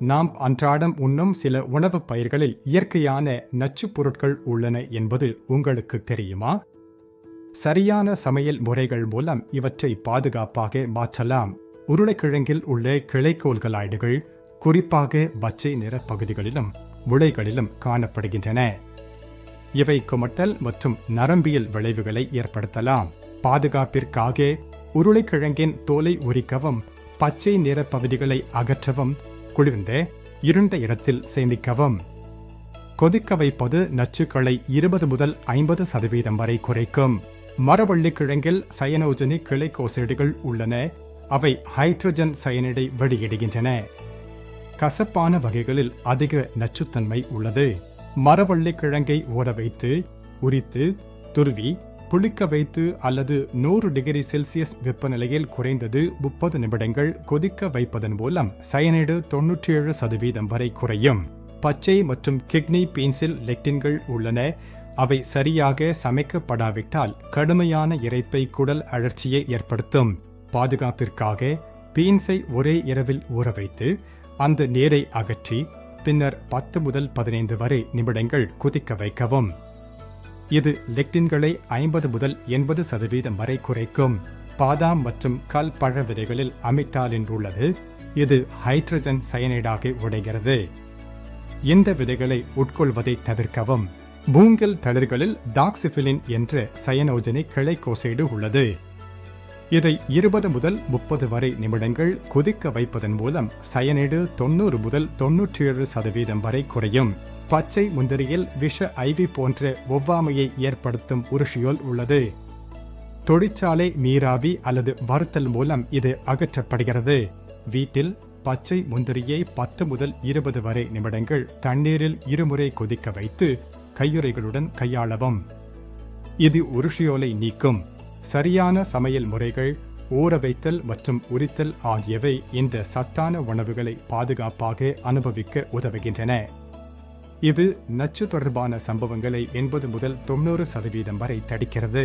நாம் அன்றாடம் உண்ணும் சில உணவுப் பயிர்களில் இயற்கையான நச்சுப் பொருட்கள் உள்ளன என்பது உங்களுக்கு தெரியுமா? சரியான சமையல் முறைகள் மூலம் இவற்றை பாதுகாப்பாக மாற்றலாம். உருளைக்கிழங்கில் உள்ள கிளைக்கோல்களாய்டுகள் குறிப்பாக பச்சை நிற பகுதிகளிலும் முளைகளிலும் காணப்படுகின்றன. இவை குமட்டல் மற்றும் நரம்பியல் விளைவுகளை ஏற்படுத்தலாம். பாதுகாப்பிற்காக உருளைக்கிழங்கின் தோலை உரிக்கவும் பச்சை நிற பகுதிகளை அகற்றவும் குளிர்ந்த இருண்ட இடத்தில் சேமிக்கவும். கொதிக்க வைப்பது நச்சுக்களை இருபது முதல் ஐம்பது சதவீதம் வரை குறைக்கும். மரவள்ளி கிழங்கில் சயனோஜனி கிளைக்கோசைடுகள் உள்ளன. அவை ஹைட்ரஜன் சயனைடை வெளியிடுகின்றன. கசப்பான வகைகளில் அதிக நச்சுத்தன்மை உள்ளது. மரவள்ளி கிழங்கை ஊற வைத்து உரித்து துருவி புளிக்க வைத்து அல்லது நூறு டிகிரி செல்சியஸ் வெப்பநிலையில் குறைந்தது முப்பது நிமிடங்கள் கொதிக்க வைப்பதன் மூலம் சயனைடு தொன்னூற்றி ஏழு சதவீதம் வரை குறையும். பச்சை மற்றும் கிட்னி பீன்ஸில் லெக்டின்கள் உள்ளன. அவை சரியாக சமைக்கப்படாவிட்டால் கடுமையான இரைப்பை குடல் அழற்சியை ஏற்படுத்தும். பாதுகாப்பிற்காக பீன்ஸை ஒரே இரவில் ஊற வைத்து அந்த நீரை அகற்றி பின்னர் பத்து முதல் பதினைந்து வரை நிமிடங்கள் குதிக்க வைக்கவும். இது லெக்டின்களை ஐம்பது முதல் எண்பது சதவீதம் வரை குறைக்கும். பாதாம் மற்றும் கல் பழ விதைகளில் அமிட்டாலின் உள்ளது. இது ஹைட்ரஜன் சயனைடாக உடைகிறது. இந்த விதைகளை உட்கொள்வதை தவிர்க்கவும். மூங்கில் தளிர்களில் டாக்சிபிலின் என்ற சயனோஜனி கிளைக்கோசைடு உள்ளது. இதை இருபது முதல் முப்பது வரை நிமிடங்கள் கொதிக்க வைப்பதன் மூலம் சயனைடு தொண்ணூறு முதல் தொன்னூற்றி ஏழு சதவீதம் வரை குறையும். பச்சை முந்திரியில் விஷ ஐவி போன்ற ஒவ்வாமையை ஏற்படுத்தும் உருஷியோல் உள்ளது. தொழிற்சாலை நீராவி அல்லது வறுத்தல் மூலம் இது அகற்றப்படுகிறது. வீட்டில் பச்சை முந்திரியை பத்து முதல் இருபது வரை நிமிடங்கள் தண்ணீரில் இருமுறை கொதிக்க வைத்து கையுறைகளுடன் கையாளவும். இது உருஷியோலை நீக்கும். சரியான சமையல் முறைகள் ஊற வைத்தல் மற்றும் உரித்தல் ஆகியவை இந்த சத்தான உணவுகளை பாதுகாப்பாக அனுபவிக்க உதவுகின்றன. இது நச்சு தொடர்பான சம்பவங்களை எண்பது முதல் தொண்ணூறு சதவீதம் வரை தடுக்கிறது.